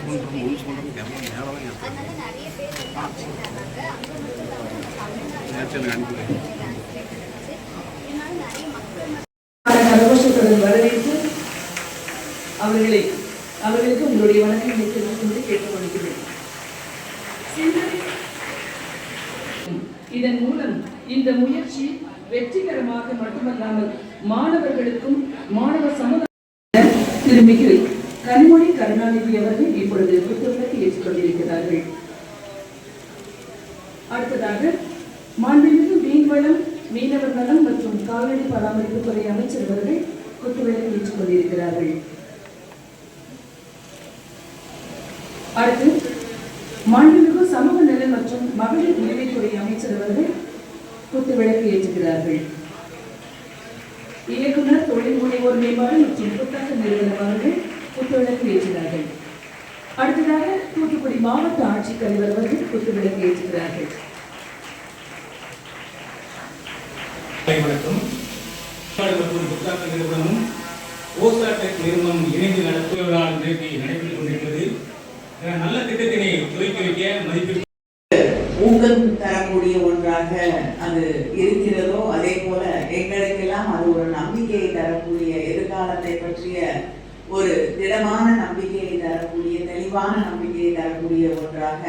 படிச்சாலே தெரிய மாட்டேங்குது கரகோஷத்துடன் வரவேற்று அவர்களை அவர்களுக்கு உங்களுடைய வணக்கம் தெரிவிக்கும்படி கேட்டுக்கொள்கிறேன். இதன் மூலம் இந்த முயற்சி வெற்றிகரமாக மட்டுமல்லாமல் மாணவர்களுக்கும் மாணவ சமுதாய திருமிகு கனிமொழி கருணாநிதி அவர்கள் இப்பொழுது புத்தகத்தை ஏற்றுக்கொண்டிருக்கிறார்கள். அடுத்ததாக மாண்புமிகு மீன்வளம் மீனவர் நலம் மற்றும் கால்நடை பராமரிப்பு துறை அமைச்சர் அவர்கள் குத்துவிளக்கு ஏற்றுக்கொண்டிருக்கிறார்கள். அடுத்து மாண்புமிகு சமூக நலன் மற்றும் மகளிர் உரிமைத்துறை அமைச்சர் அவர்கள் குத்துவிளக்கு ஏற்றுகிறார்கள். இயக்குனர் தொழில் முனைவோர் மேம்பாடு மற்றும் புத்தக நிறுவனம் அவர்கள் குத்துவிளக்கு ஏற்றுகிறார்கள். அடுத்ததாக தூத்துக்குடி மாவட்ட ஆட்சித்தலைவர் அவர்கள் குத்துவிளக்கு ஏற்றுகிறார்கள். வணக்கம். மற்றும் நிறுவனமும் ஓசாடெக் நிறுவனம் இணைந்து நடத்துவதா இன்றைக்கு நடைபெற்றுக் கொண்டிருக்கிறது. நல்ல திட்டத்தினை துவக்கி வைக்க மதிப்பிற்கு ஊக்கம் தரக்கூடிய ஒன்றாக அது இருக்கிறதோ அதே போல எங்களுக்கெல்லாம் அது ஒரு நம்பிக்கையை தரக்கூடிய எதிர்காலத்தை பற்றிய ஒரு திடமான நம்பிக்கையை தரக்கூடிய தெளிவான நம்பிக்கையை தரக்கூடிய ஒன்றாக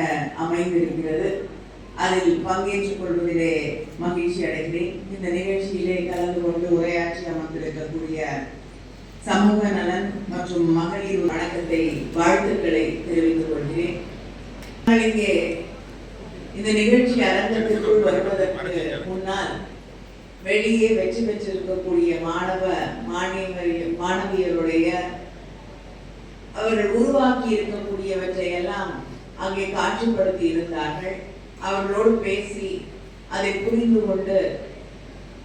அமைந்திருக்கிறது. அதில் பங்கேற்றுக் கொள்வதிலே மகிழ்ச்சி அடைகிறேன். இந்த நிகழ்ச்சியிலே கலந்து கொண்டு உரையாற்றி அமர்ந்திருக்கக்கூடிய சமூக நலன் மற்றும் மகளிர் வணக்கத்தை வாழ்த்துக்களை தெரிவித்துக் கொள்கிறேன். இங்கே இந்த நிகழ்ச்சி அரங்கத்திற்குள் வருவதற்கு முன்னால் வெளியே வெற்றி பெற்றிருக்கக்கூடிய மாணவ மாணவியர் மாணவியருடைய அவர்கள் உருவாக்கி இருக்கக்கூடியவற்றை எல்லாம் அங்கே காட்சிப்படுத்தி இருந்தார்கள். அவர்களோடு பேசி அதை புரிந்து கொண்டு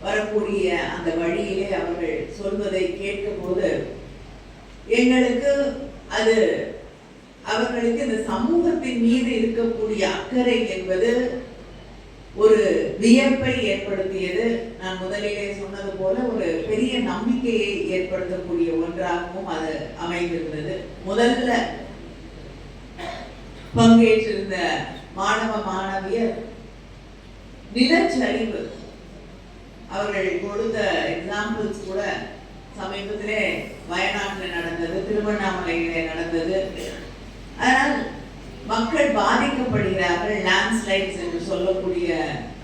வரக்கூடிய அந்த வழியிலே அவர்கள் சொல்வதை கேட்கும்போது எங்களுக்கு அது அவர்களுக்கு இந்த சமூகத்தின் மீது இருக்கக்கூடிய அக்கறை என்பது ஒரு வியப்பை ஏற்படுத்தியது. நான் முதலிலே சொன்னது போல ஒரு பெரிய நம்பிக்கையை ஏற்படுத்தக்கூடிய ஒன்றாகவும் அது அமைந்திருந்தது. முதல்ல பங்கேற்றிருந்த மாணவ மாணவியர் நிலச்சரிவு. அவர்கள் கொடுத்த எக்ஸாம்பிள்ஸ் கூட சமீபத்திலே வயநாட்டில் நடந்தது திருவண்ணாமலையிலே நடந்தது. ஆனால் மக்கள் பாதிக்கப்படுகிறார்கள் லேண்ட்ஸ்லைட்ஸ் என்று சொல்லக்கூடிய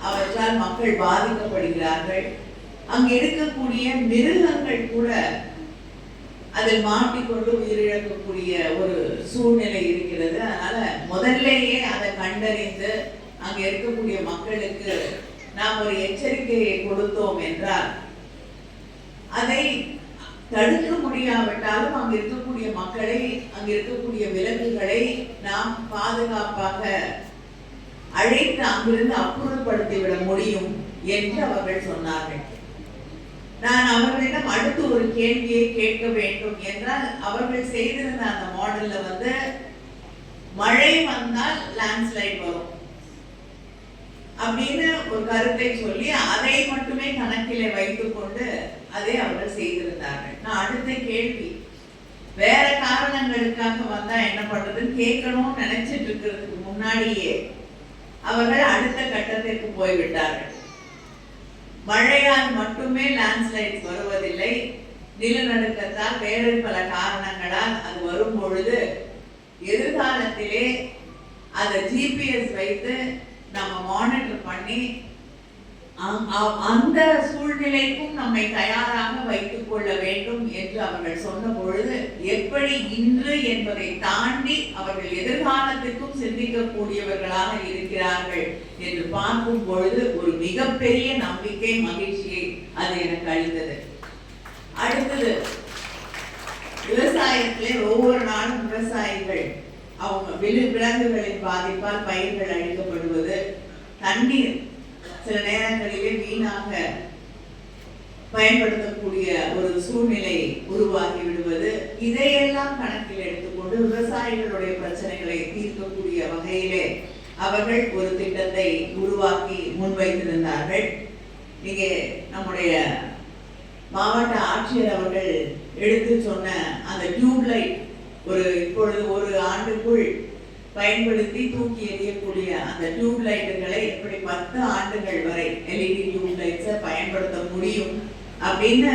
அவற்றால் மக்கள் பாதிக்கப்படுகிறார்கள். அங்கு இருக்கக்கூடிய மிருகங்கள் கூட அதில் மாட்டிக்கொண்டு உயிரிழக்கக்கூடிய ஒரு சூழ்நிலை இருக்கிறது. அதனால முதல்லையே அதை கண்டறிந்து அங்க இருக்கக்கூடிய மக்களுக்கு நாம் ஒரு எச்சரிக்கையை கொடுத்தோம் என்றால் அதை தடுக்க முடியாவிட்டாலும் அங்கு இருக்கக்கூடிய மக்களை அங்கு இருக்கக்கூடிய விலங்குகளை நாம் பாதுகாப்பாக அழைத்து அங்கிருந்து அப்புறப்படுத்தி விட முடியும் என்று அவர்கள் சொன்னார்கள். நான் அவர்களிடம் அடுத்து ஒரு கேள்வியை கேட்க வேண்டும் என்றால் அவர்கள் செய்திருந்த அந்த மாடல்ல வந்து மழை வந்தால் லேண்ட்ஸ்லைட் வரும். அப்படின்னு ஒரு கருத்தை சொல்லி அதை மட்டுமே அதை அவர்கள் செய்திருந்தார்கள். நான் அடுத்த கேள்வி வேற காரணங்களுக்காக வந்தா என்ன பண்றதுன்னு கேட்கணும்னு நினைச்சிட்டு இருக்கிறதுக்கு முன்னாடியே அவர்கள் அடுத்த கட்டத்திற்கு போய்விட்டார்கள். மழையால் மட்டுமே லேண்ட்ஸ்லைட்ஸ் வருவதில்லை நிலநடுக்கத்தால் வேறு பல காரணங்களால் அது வரும் பொழுது எதிர்காலத்திலே அதை ஜிபிஎஸ் வைத்து நம்ம மானிட்டர் பண்ணி அந்த சூழ்நிலைக்கும் நம்மை தயாராக வைத்துக் கொள்ள வேண்டும் என்று அவர்கள் சொன்ன பொழுது எப்படி இன்று என்பதை தாண்டி அவர்கள் எதிர்காலத்திற்கும் சிந்திக்கக்கூடியவர்களாக இருக்கிறார்கள் என்று பார்க்கும் பொழுது ஒரு மிகப்பெரிய நம்பிக்கை மகிழ்ச்சியை அது எனக்கு அளித்தது. அடுத்தது விவசாயத்திலே ஒவ்வொரு நாளும் விவசாயிகள் அவங்க விலு விலங்குகளின் பாதிப்பால் பயிர்கள் அழிக்கப்படுவது தண்ணீர் சில நேரங்களிலே வீணாக பயன்படுத்தக்கூடிய ஒரு சூழ்நிலை உருவாகி விடுவது இதையெல்லாம் கணக்கில் எடுத்துக்கொண்டு விவசாயிகளுடைய பிரச்சனைகளை தீர்க்கக்கூடிய வகையிலே அவர்கள் ஒரு திட்டத்தை உருவாக்கி முன்வைத்திருந்தார்கள். இங்கே நம்முடைய மாவட்ட ஆட்சியர் அவர்கள் எடுத்து சொன்ன அந்த டியூப்லைட் ஒரு இப்பொழுது ஒரு ஆண்டுக்குள் பயன்படுத்தி தூக்கி எறியக்கூடிய அந்த டியூப் லைட்டுகளை எப்படி பத்து ஆண்டுகள் வரை எல்இடி டியூப் லைட்ஸை பயன்படுத்த முடியும் அப்படின்னு